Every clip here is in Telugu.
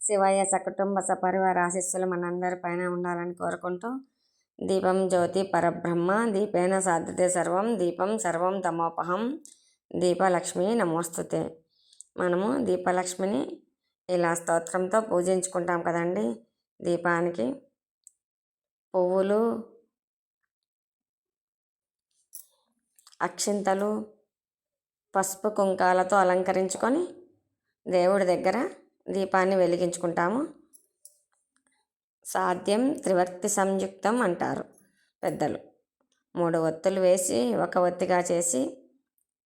శివయ్య సకుటుంబ సపరివార ఆశీస్సులు మనందరి పైన ఉండాలని కోరుకుంటూ దీపం జ్యోతి పరబ్రహ్మ దీపేన సాధ్యతే సర్వం దీపం సర్వం తమోపహం దీపలక్ష్మి నమోస్తుతే. మనము దీపలక్ష్మిని ఇలా స్తోత్రంతో పూజించుకుంటాం కదండి. దీపానికి పువ్వులు అక్షింతలు పసుపు కుంకాలతో అలంకరించుకొని దేవుడి దగ్గర దీపాన్ని వెలిగించుకుంటాము. సాధ్యం త్రివర్తి సంయుక్తం అంటారు పెద్దలు. మూడు ఒత్తులు వేసి ఒక ఒత్తిగా చేసి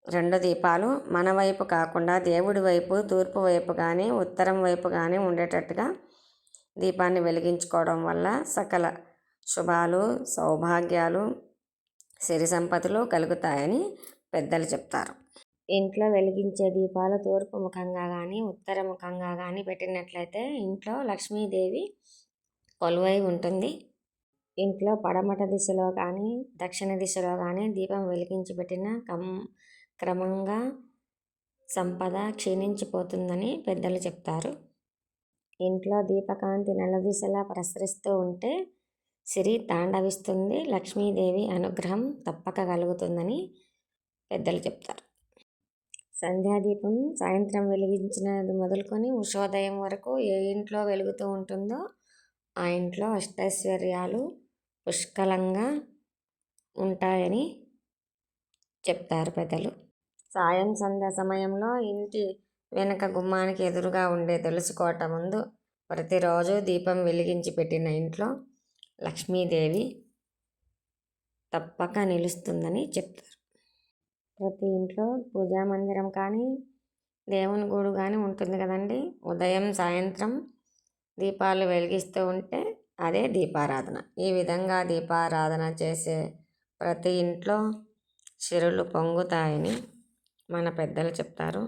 రెండు దీపాలు మన వైపు కాకుండా దేవుడి వైపు తూర్పు వైపు కానీ ఉత్తరం వైపు కానీ ఉండేటట్టుగా దీపాన్ని వెలిగించుకోవడం వల్ల సకల శుభాలు సౌభాగ్యాలు సిరి సంపదలు కలుగుతాయని పెద్దలు చెప్తారు. ఇంట్లో వెలిగించే దీపాలు తూర్పు ముఖంగా కానీ ఉత్తర ముఖంగా కానీ పెట్టినట్లయితే ఇంట్లో లక్ష్మీదేవి కొలువై ఉంటుంది. ఇంట్లో పడమట దిశలో కానీ దక్షిణ దిశలో కానీ దీపం వెలిగించి పెట్టిన కం క్రమంగా సంపద క్షీణించిపోతుందని పెద్దలు చెప్తారు. ఇంట్లో దీపకాంతి నలుదిశలా ప్రసరిస్తూ ఉంటే సిరి తాండవిస్తుంది. లక్ష్మీదేవి అనుగ్రహం తప్పక కలుగుతుందని పెద్దలు చెప్తారు. సంధ్యాదీపం సాయంత్రం వెలిగించినది మొదలుకొని ఉషోదయం వరకు ఏ ఇంట్లో వెలుగుతూ ఉంటుందో ఆ ఇంట్లో అష్టైశ్వర్యాలు పుష్కలంగా ఉంటాయని చెప్తారు పెద్దలు. సాయం సంధ్య సమయంలో ఇంటి వెనక గుమ్మానికి ఎదురుగా ఉండే తెలుసుకోట ముందు ప్రతిరోజు దీపం వెలిగించి పెట్టిన ఇంట్లో లక్ష్మీదేవి తప్పక నిలుస్తుందని చెప్తారు. ప్రతి ఇంట్లో పూజా మందిరం కానీ దేవుని గుడి కానీ ఉంటుంది కదండి. ఉదయం సాయంత్రం దీపాలు వెలిగిస్తూ ఉంటే అదే దీపారాధన. ఈ విధంగా దీపారాధన చేసే ప్రతి ఇంట్లో చిరులు పొంగుతాయని మన పెద్దలు చెప్తారు.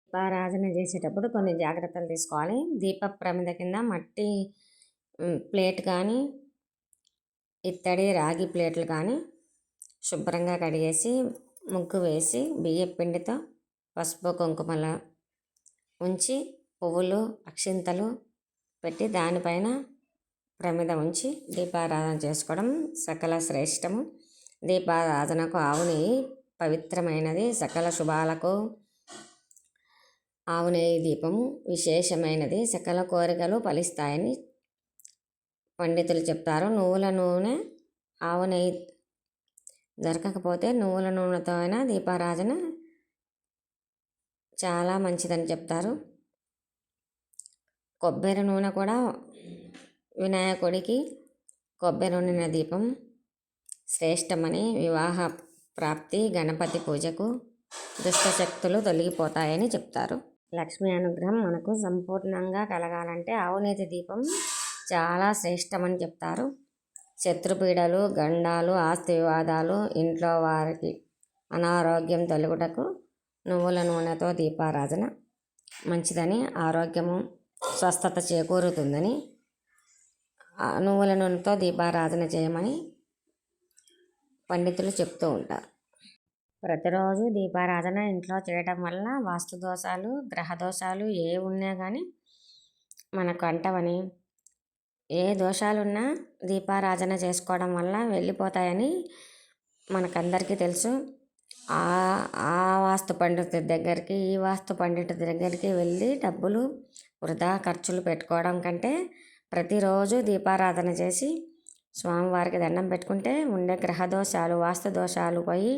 దీపారాధన చేసేటప్పుడు కొన్ని జాగ్రత్తలు తీసుకోవాలి. దీప ప్రమిద కింద మట్టి ప్లేట్ కానీ ఇత్తడి రాగి ప్లేట్లు కానీ శుభ్రంగా కడిగేసి ముగ్గు వేసి బియ్యం పిండితో పసుపు కుంకుమల ఉంచి పువ్వులు అక్షింతలు పెట్టి దానిపైన ప్రమిద ఉంచి దీపారాధన చేసుకోవడం సకల శ్రేష్టము. దీపారాధనకు ఆవు నెయ్యి పవిత్రమైనది. సకల శుభాలకు ఆవు నెయ్యి దీపము విశేషమైనది. సకల కోరికలు ఫలిస్తాయని పండితులు చెప్తారు. నువ్వుల నూనె ఆవు నెయ్యి దొరకకపోతే నువ్వుల నూనెతో అయినా దీపారాజన చాలా మంచిదని చెప్తారు. కొబ్బరి నూనె కూడా వినాయకుడికి కొబ్బరి నూనె దీపం శ్రేష్టమని వివాహ ప్రాప్తి గణపతి పూజకు దుష్టశక్తులు తొలగిపోతాయని చెప్తారు. లక్ష్మీ అనుగ్రహం మనకు సంపూర్ణంగా కలగాలంటే అవినీతి దీపం చాలా శ్రేష్టమని చెప్తారు. శత్రుపీడలు గండాలు ఆస్తి వివాదాలు ఇంట్లో వారికి అనారోగ్యం తొలగుటకు నువ్వుల నూనెతో దీపారాధన. మంచిదని ఆరోగ్యము స్వస్థత చేకూరుతుందని నువ్వుల నూనెతో దీపారాధన చేయమని పండితులు చెప్తూ ఉంటారు. ప్రతిరోజు దీపారాధన ఇంట్లో చేయడం వల్ల వాస్తు దోషాలు గ్రహ దోషాలు ఏ ఉన్నా కానీ మనకు అంటవని ఏ దోషాలున్నా దీపారాధన చేసుకోవడం వల్ల వెళ్ళిపోతాయని మనకందరికీ తెలుసు. ఆ వాస్తు పండితుడి దగ్గరికి ఈ వాస్తు పండితుడి దగ్గరికి వెళ్ళి డబ్బులు వృధా ఖర్చులు పెట్టుకోవడం కంటే ప్రతిరోజు దీపారాధన చేసి స్వామివారికి దండం పెట్టుకుంటే ఉండే గ్రహ దోషాలు వాస్తు దోషాలు పోయి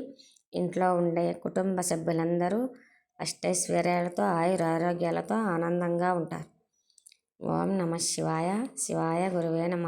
ఇంట్లో ఉండే కుటుంబ సభ్యులందరూ అష్టైశ్వర్యాలతో ఆయుర ఆరోగ్యాలతో ఆనందంగా ఉంటారు. ఓం నమ శివాయ శివాయ గురువే నమ.